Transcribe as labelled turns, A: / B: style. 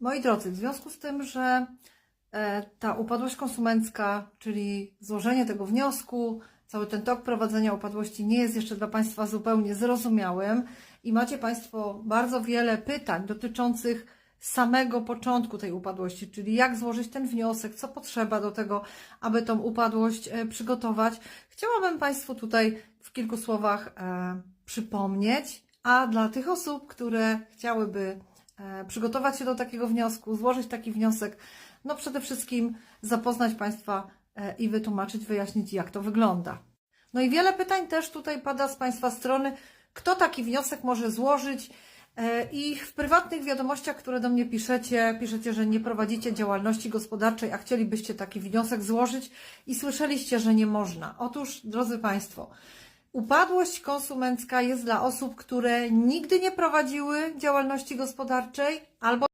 A: Moi drodzy, w związku z tym, że e, ta upadłość konsumencka, czyli złożenie tego wniosku, cały ten tok prowadzenia upadłości nie jest jeszcze dla Państwa zupełnie zrozumiałym i macie Państwo bardzo wiele pytań dotyczących samego początku tej upadłości, czyli jak złożyć ten wniosek, co potrzeba do tego, aby tą upadłość e, przygotować. Chciałabym Państwu tutaj w kilku słowach e, przypomnieć, a dla tych osób, które chciałyby przygotować się do takiego wniosku, złożyć taki wniosek, no przede wszystkim zapoznać Państwa e, i wytłumaczyć, wyjaśnić, jak to wygląda. No i wiele pytań też tutaj pada z Państwa strony, kto taki wniosek może złożyć. E, I w prywatnych wiadomościach, które do mnie piszecie, piszecie, że nie prowadzicie działalności gospodarczej, a chcielibyście taki wniosek złożyć i słyszeliście, że nie można. Otóż, drodzy Państwo, upadłość konsumencka jest dla osób, które nigdy nie prowadziły działalności gospodarczej albo